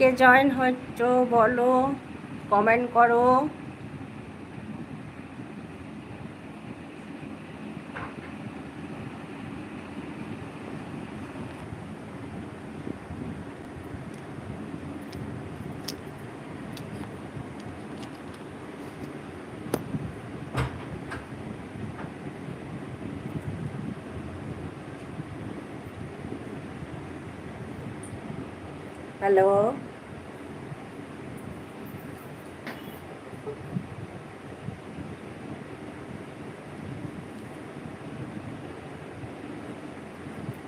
কে join হচ্ছ বলো comment করো। হ্যালো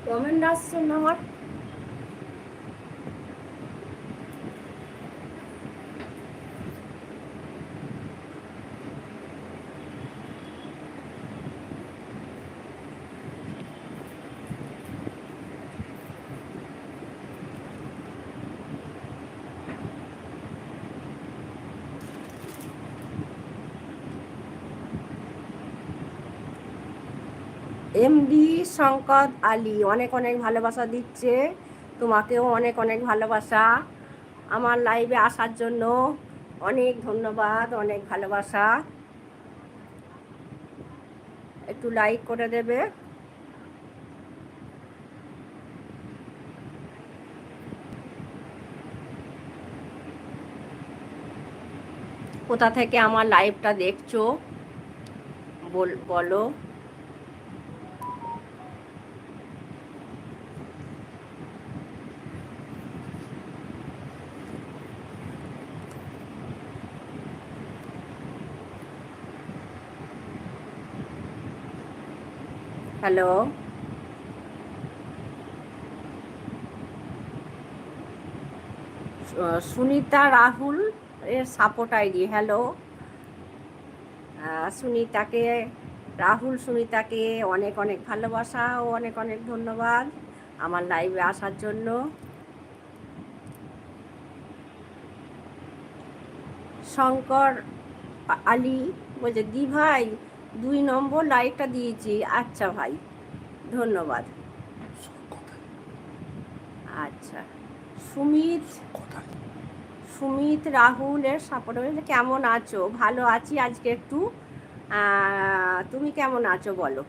কমেন্ট আসছে না আমার এমডি শঙ্কর আলী, অনেক অনেক ভালোবাসা দিচ্ছে। তোমাকেও অনেক অনেক ভালোবাসা। আমার লাইভে আসার জন্য অনেক ধন্যবাদ, অনেক ভালোবাসা। একটু লাইক করে দেবে। কোথা থেকে আমার লাইভটা দেখছ? বল, বলো। হ্যালো। সুনিতা রাহুল এর সাপোর্ট আইডি হ্যালো। সুনিতাকে, রাহুল সুনিতাকে অনেক অনেক ভালোবাসা ও অনেক অনেক ধন্যবাদ আমার লাইভে আসার জন্য। শঙ্কর আলী বলছে, দি ভাই দুই নম্বর লাইকটা দিয়েছি। আচ্ছা ভাই, ধন্যবাদ। আচ্ছা সুমিত সুমিত, রাহুলের সাপোর্ট কেমন আছো? ভালো আছি আজকে একটু। তুমি কেমন আছো বলো?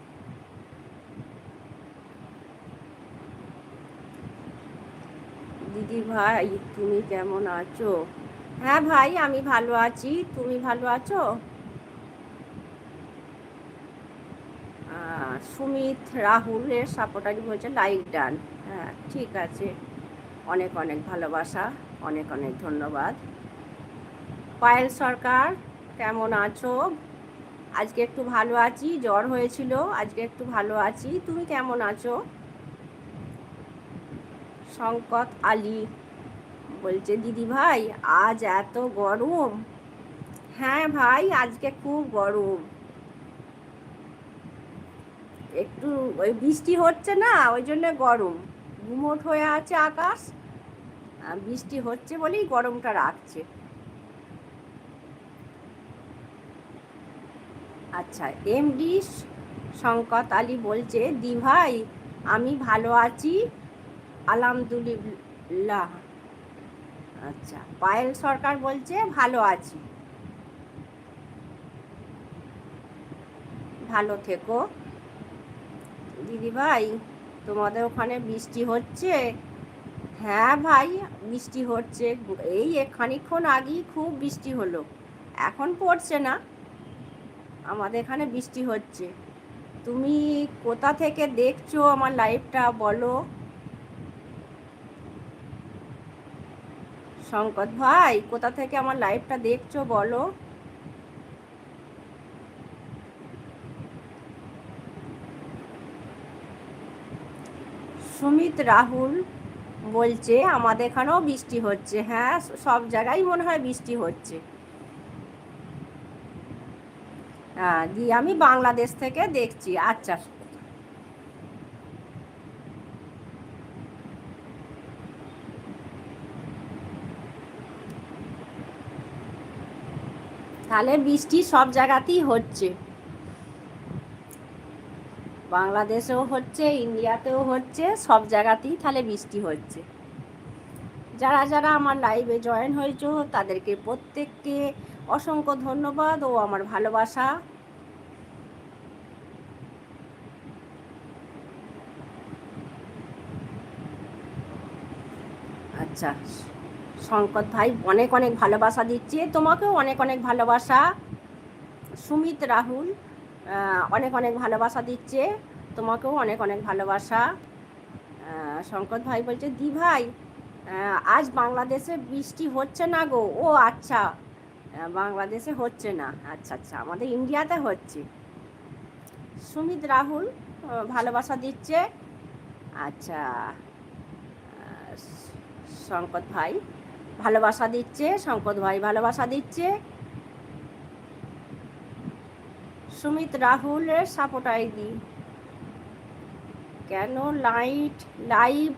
দিদি ভাই, তুমি কেমন আছো? হ্যাঁ ভাই, আমি ভালো আছি। তুমি ভালো আছো? সুমিত, রাহুলের সাপোর্টারি বলছে লাইক ডান হ্যাঁ ঠিক আছে। অনেক অনেক ভালোবাসা, অনেক অনেক ধন্যবাদ। পায়েল সরকার, কেমন আছো? আজকে একটু ভালো আছি, জ্বর হয়েছিল, আজকে একটু ভালো আছি। তুমি কেমন আছো? শঙ্কত আলী বলছে, দিদি ভাই, আজ এত গরম? হ্যাঁ ভাই, আজকে খুব গরম। একটু ওই বৃষ্টি হচ্ছে না, ওই জন্য গরম। গুমোট হয়ে আছে আকাশ। বৃষ্টি হচ্ছে বলেই গরমটা রাখছে। আচ্ছা এমডি শঙ্কত আলী বলছে, দি ভাই, আমি ভালো আছি। আলহামদুলিল্লাহ। আচ্ছা পায়েল সরকার বলছে, ভালো আছি। ভালো থেকো। দিদি ভাই তোমাদের ওখানে বৃষ্টি হচ্ছে? হ্যাঁ ভাই, বৃষ্টি হচ্ছে। এই খানিক্ষণ আগেই খুব বৃষ্টি হলো। এখন পড়ছে না। আমাদের এখানে বৃষ্টি হচ্ছে। তুমি কোথা থেকে দেখছ আমার লাইফটা বলো? শঙ্কর ভাই, কোথা থেকে আমার লাইফটা দেখছ বলো? সুমিত রাহুল বলছে, আমাদের এখানেও বৃষ্টি হচ্ছে। হ্যাঁ সব জায়গায় মনে হয় বৃষ্টি হচ্ছে। হ্যাঁ আমি বাংলাদেশ থেকে দেখছি। আচ্ছা। তাহলে বৃষ্টি সব জায়গাতেই হচ্ছে। বাংলাদেশেও হচ্ছে, ইন্ডিয়াতেও হচ্ছে, সব জায়গাতেই তাহলে বৃষ্টি হচ্ছে। যারা যারা আমার লাইভে জয়েন হয়েছো, তাদেরকে প্রত্যেককে অসংখ্য ধন্যবাদ ও আমার ভালোবাসা। আচ্ছা শঙ্কর ভাই অনেক অনেক ভালোবাসা দিচ্ছে। তোমাকেও অনেক অনেক ভালোবাসা। সুমিত, রাহুল অনেক অনেক ভালোবাসা দিচ্ছে। তোমাকেও অনেক অনেক ভালোবাসা। শঙ্কর ভাই বলছে, দি ভাই আজ বাংলাদেশে বৃষ্টি হচ্ছে না গো? ও আচ্ছা। বাংলাদেশে হচ্ছে না। আচ্ছা আচ্ছা আমাদের ইন্ডিয়াতে হচ্ছে। সুমিত রাহুল ভালোবাসা দিচ্ছে। আচ্ছা শঙ্কর ভাই ভালোবাসা দিচ্ছে, শঙ্কর ভাই ভালোবাসা দিচ্ছে। সুমিত রাহুলের সাপোর্ট আইডি কেন লাইট লাইভ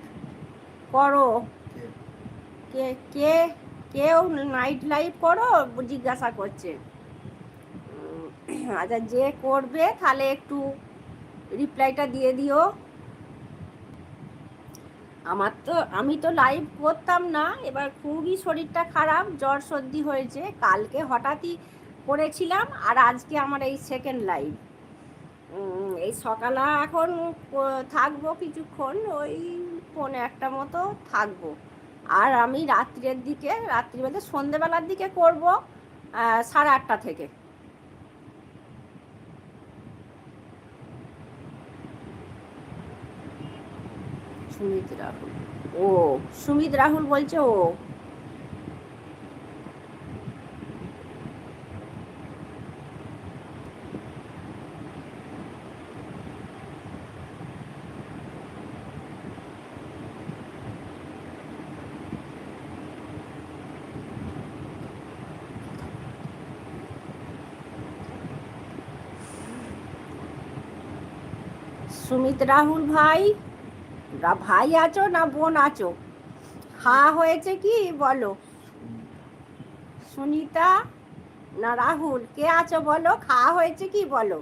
করো? কে কে, কেউ নাইট লাইভ করো? জিজ্ঞাসা করছে। আচ্ছা যে করবে তাহলে একটু রিপ্লাইটা দিয়ে দিও। আমার তো, আমি তো লাইভ করতাম না, এবার খুবই শরীরটা খারাপ, জ্বর সর্দি হয়েছে। কালকে হঠাৎই করেছিলাম আর আজকে আমার এই সেকেন্ড লাইভ এই সকালে এখন থাকব কিছুক্ষণ, ওই পৌনে একটা মতো থাকব। আর আমি রাত্রের দিকে, রাত্রি বলতে সন্ধেবেলার দিকে করব সাড়ে আটটা থেকে। সুমিত রাহুল। ও, সুমিত রাহুল বলছে ও সুমিত রাহুল ভাই। ভাই আছো না বোন আছো? খাওয়া হয়েছে কি বলো? সুনিতা না রাহুল? কে আছো বলো? খাওয়া হয়েছে কি বলো?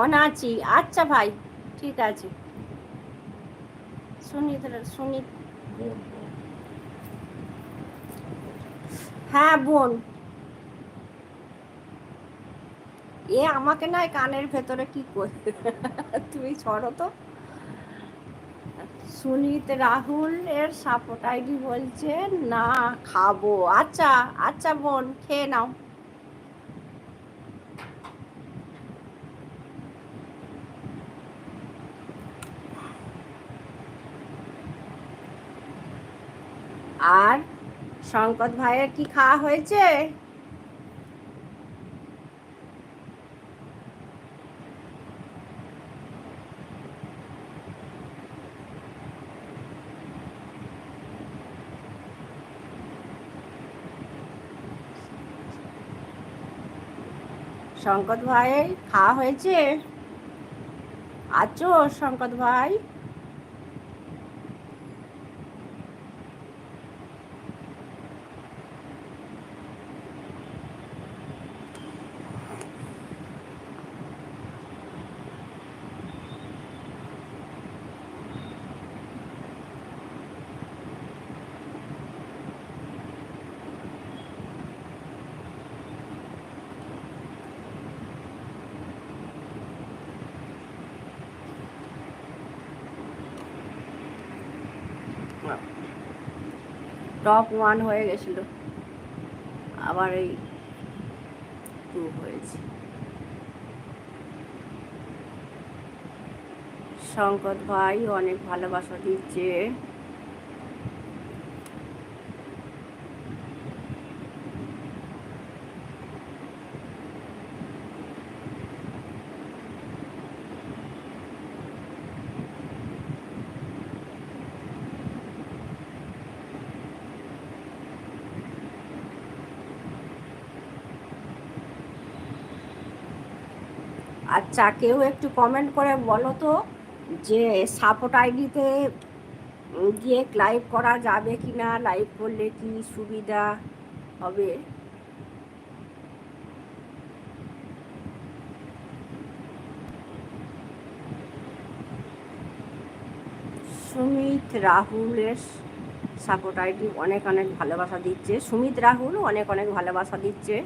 অন আছি। আচ্ছা ভাই, ঠিক আছে। সুনিত সুনিত। হ্যাঁ বোন। এ আমাকে নয় কানের ভেতরে কি করে তুমি ছড়ো তো। সুনীত রাহুল এর সাপোর্ট আইডি বলছে, না, খাব। আচ্ছা আচ্ছা বোন, খেয়ে নাও। আর শঙ্কর ভাইয়ের কি খাওয়া হয়েছে? শঙ্কর ভাই খাওয়া হয়েছে? আছো শঙ্কর ভাই? টপ ওয়ান হয়ে গেছিল। আবার এই টু হয়েছে। শঙ্কর ভাই অনেক ভালোবাসা দিচ্ছে। আচ্ছা কেউ একটু কমেন্ট করে বলো তো যে সাপোর্ট আইডিতে গিয়ে লাইভ করা যাবে কি না লাইভ করলে কি সুবিধা হবে? সুমিত রাহুলের সাপোর্ট আইডি অনেক অনেক ভালোবাসা দিচ্ছে। সুমিত রাহুল অনেক অনেক ভালোবাসা দিচ্ছে।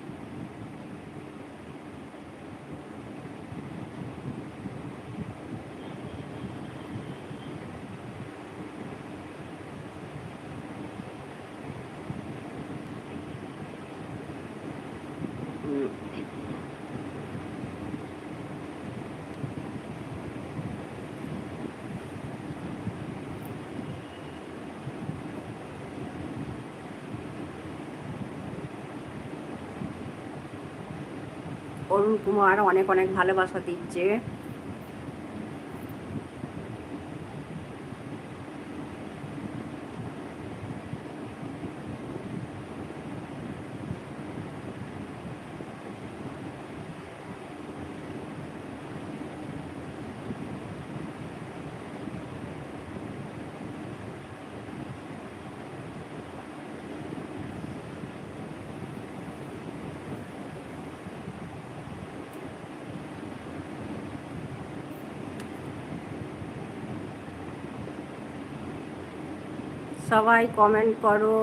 অরুণ কুমার অনেক অনেক ভালোবাসা দিচ্ছে। সবাই কমেন্ট করো।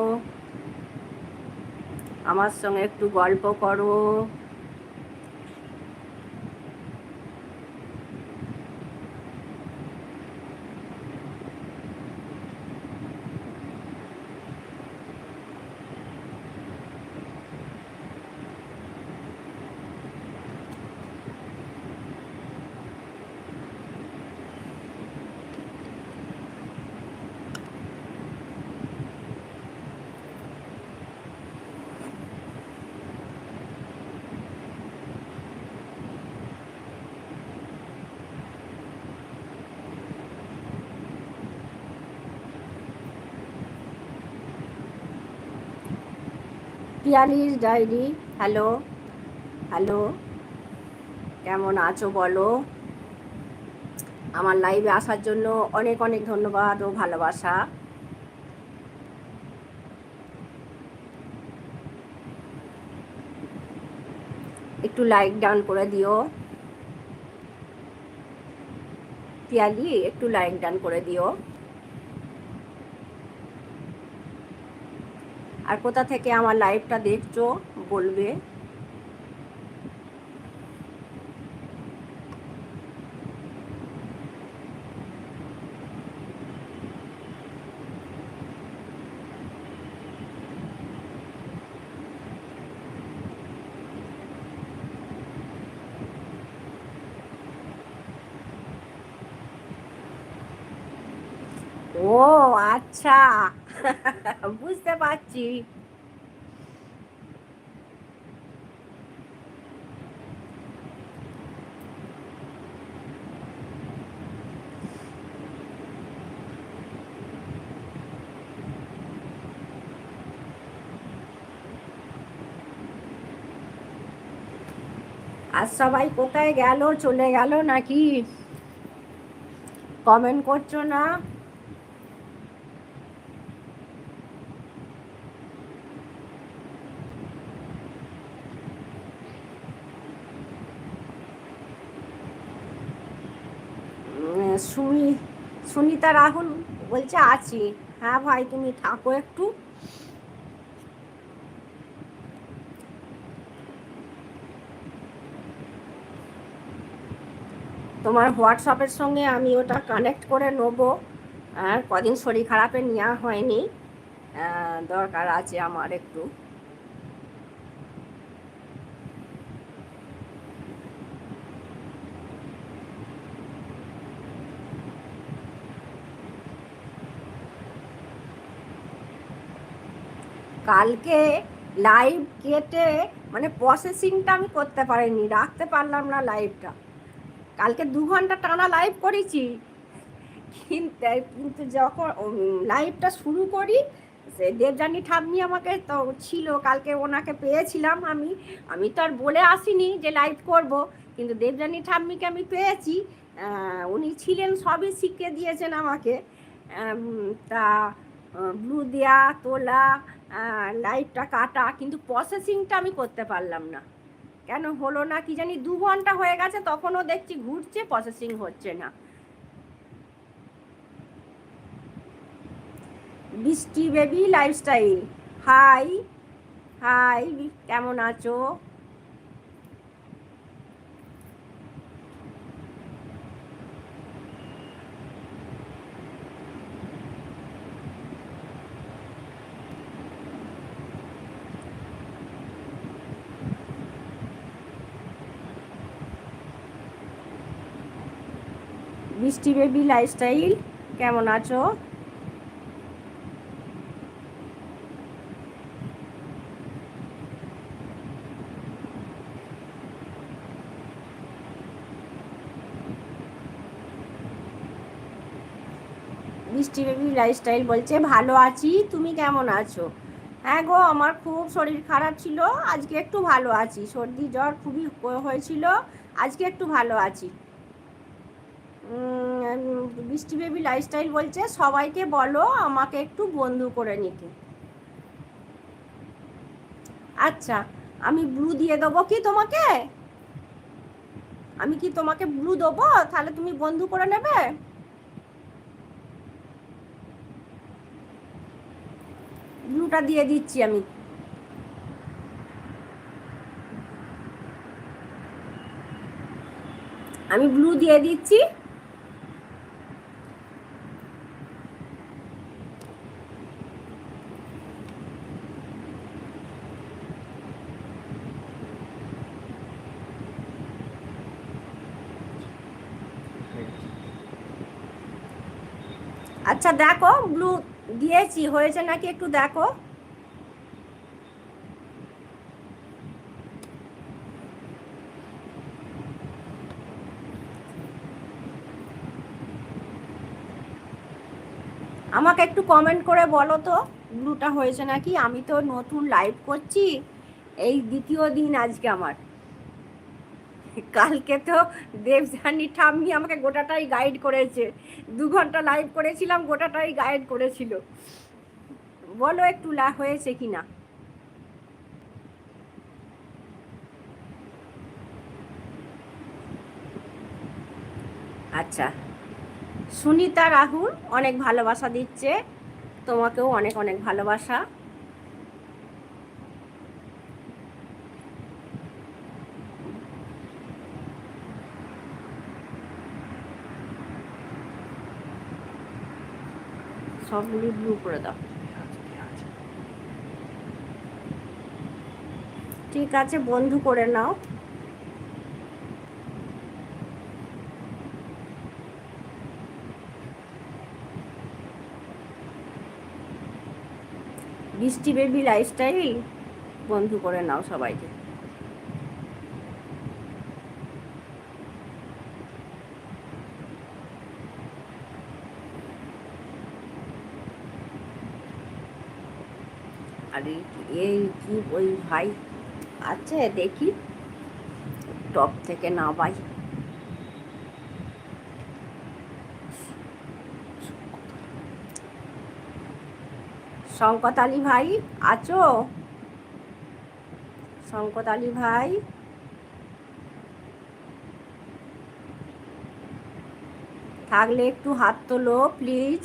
আমার সঙ্গে একটু গল্প করো। পিয়ালির ডায়েরি, হ্যালো হ্যালো, কেমন আছো বলো? আমার লাইভে আসার জন্য অনেক অনেক ধন্যবাদ ও ভালোবাসা। একটু লাইক ডাউন করে দিও। পিয়ালি, একটু লাইক ডান করে দিও। আর কোথা থেকে আমার লাইভটা দেখছ বলবে? ও আচ্ছা। বুঝতে পারছি। আর সবাই কোথায় গেল? চলে গেল নাকি? কমেন্ট করছ না? সুমি, সুনিতা, রাহুল বলছে, আছি। হ্যাঁ ভাই, তুমি থাকো একটু। তোমার হোয়াটসঅ্যাপের সঙ্গে আমি ওটা কানেক্ট করে নেব। আর কদিন শরীর খারাপে নেওয়া হয়নি। দরকার আছে আমার একটু। কালকে লাইভ কেটে মানে প্রসেসিংটা আমি করতে পারিনি, রাখতে পারলাম না লাইভটা কালকে দু ঘণ্টা টানা লাইভ করেছি। কিন্তু যখন লাইভটা শুরু করি দেবযানী ঠাম্মি আমাকে তো ছিল, কালকে ওনাকে পেয়েছিলাম আমি। আমি তো আর বলে আসিনি যে লাইভ করব, কিন্তু দেবযানী ঠাম্মিকে আমি পেয়েছি। উনি ছিলেন, সবই শিখিয়ে দিয়েছেন আমাকে। তা ব্লু দেয়া তোলা লাইটটা কাটা, কিন্তু প্রসেসিংটা আমি করতে পারলাম না। কেন হলো না কি জানি, দু ঘণ্টা হয়ে গেছে, তখনও দেখছি ঘুরছে প্রসেসিং হচ্ছে না। বৃষ্টি বেবি লাইফস্টাইল হাই হাই কেমন আছো? বৃষ্টি বেবি লাইফস্টাইল, কেমন আছো? বৃষ্টি বেবি লাইফস্টাইল বলছে, ভালো আছি, তুমি কেমন আছো? হ্যাঁ গো, আমার খুব শরীর খারাপ ছিল, আজকে একটু ভালো আছি, সর্দি জ্বর খুবই হয়েছিল, আজকে একটু ভালো আছি। বৃষ্টি বেবি লাইফস্টাইল বলছে, সবাইকে বলো আমাকে একটু বন্ধু করে নিতে। আচ্ছা আমি ব্লু দিয়ে দেবো কি তোমাকে? আমি কি তোমাকে ব্লু দেবো? তাহলে তুমি বন্ধু করে নেবে? ব্লুটা দিয়ে দিচ্ছি আমি। আমি ব্লু দিয়ে দিচ্ছি। আচ্ছা দেখো ব্লু দিয়েছি, হয়েছে নাকি একটু দেখো। আমাকে একটু কমেন্ট করে বলো তো ব্লুটা হয়েছে নাকি? আমি তো নতুন লাইভ করছি, এই দ্বিতীয় দিন আজকে আমার। কালকে তো দেবজানি ঠাম্মি আমাকে গোটাটাই গাইড করেছে। দু ঘণ্টা লাইভ করেছিলাম, গোটাটাই গাইড করেছিল। বলো একটু লা, হয়েছে কি না আচ্ছা। সুনিতা রাহুল অনেক ভালোবাসা দিচ্ছে, তোমাকেও অনেক অনেক ভালোবাসা। সবগুলি ব্লু করে দাও। ঠিক আছে, বন্ধু করে নাও। বৃষ্টি বেবি লাইফস্টাইল বন্ধু করে নাও সবাইকে। আরে এই কি ওই ভাই? আছে দেখি। টপ থেকে না ভাই শঙ্কত আলী ভাই, আছো? শঙ্কত আলী ভাই। থাকলে একটু হাত তোলো প্লিজ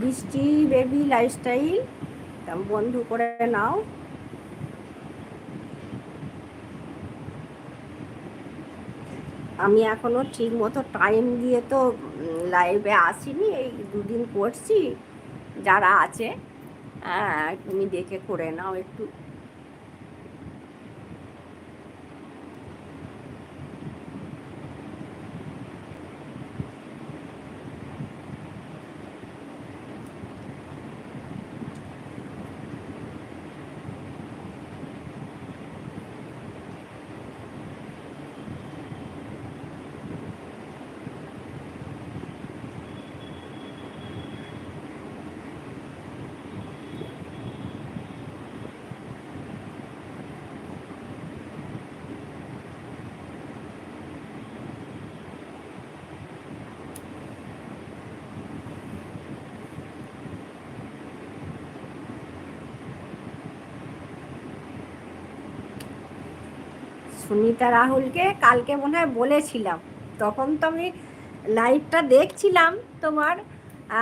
বৃষ্টি বেবি লাইফস্টাইল বন্ধু করে নাও। আমি এখনও ঠিক মতো টাইম দিয়ে তো লাইভে আসিনি, এই দুদিন করছি, যারা আছে হ্যাঁ তুমি দেখে করে নাও একটু। সুনিতা রাহুলকে কালকে মনে হয় বলেছিলাম। তখন তো আমি লাইভটা দেখছিলাম তোমার,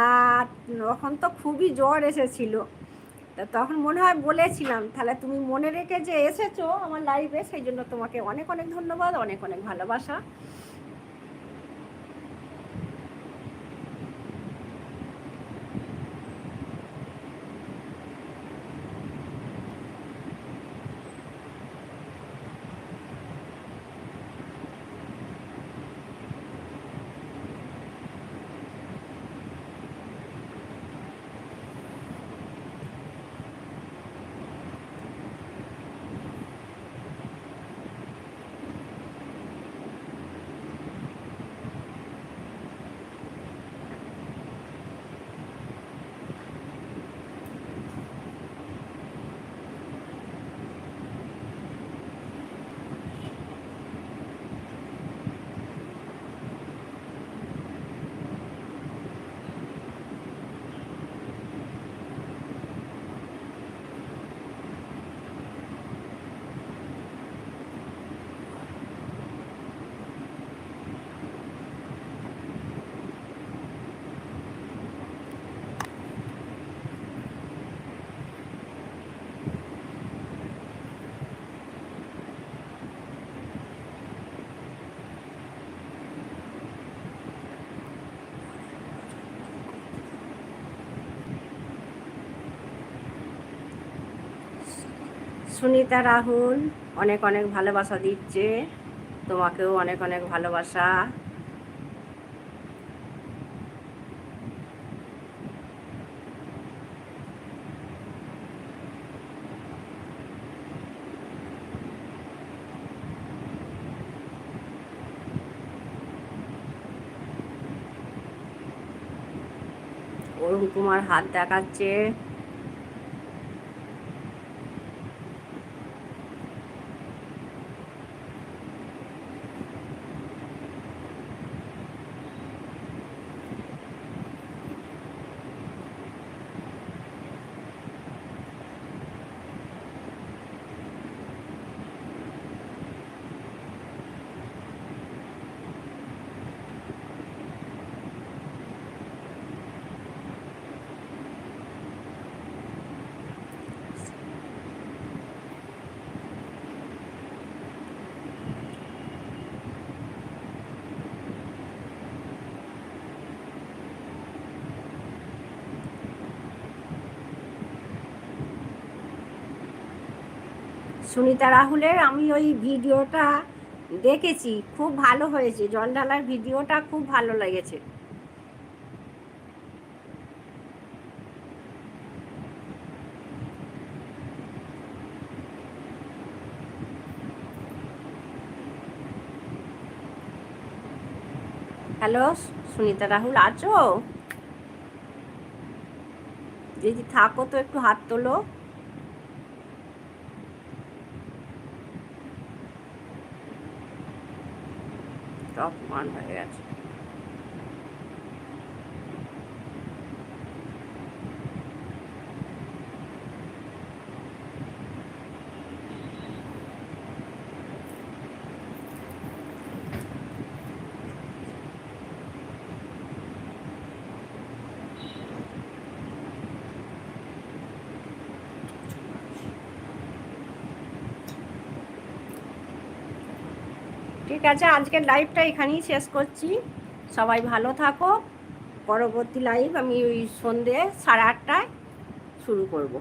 আর তখন তো খুবই জ্বর এসেছিল। তা তখন মনে হয় বলেছিলাম, তাহলে তুমি মনে রেখে যে এসেছ আমার লাইভে সেই জন্য তোমাকে অনেক অনেক ধন্যবাদ, অনেক অনেক ভালোবাসা। সুনিতা রাহুল অনেক অনেক ভালোবাসা দিচ্ছে। তোমাকেও অনেক অনেক ভালোবাসা। অরুণ কুমার হাত দেখাচ্ছে। সুনিতা রাহুলের আমি ওই ভিডিওটা দেখেছি, খুব ভালো হয়েছে। জল ঢালার ভিডিওটা খুব ভালো লেগেছে। হ্যালো, সুনিতা রাহুল আছো? যদি থাকো তো একটু হাত তোলো। অপমান হয়ে গেছে ঠিক আছে, আজকের লাইভটা এখানেই শেষ করছি। সবাই ভালো থাকো। পরবর্তী লাইভ আমি ওই সন্ধে সাড়ে আটটায় শুরু করব।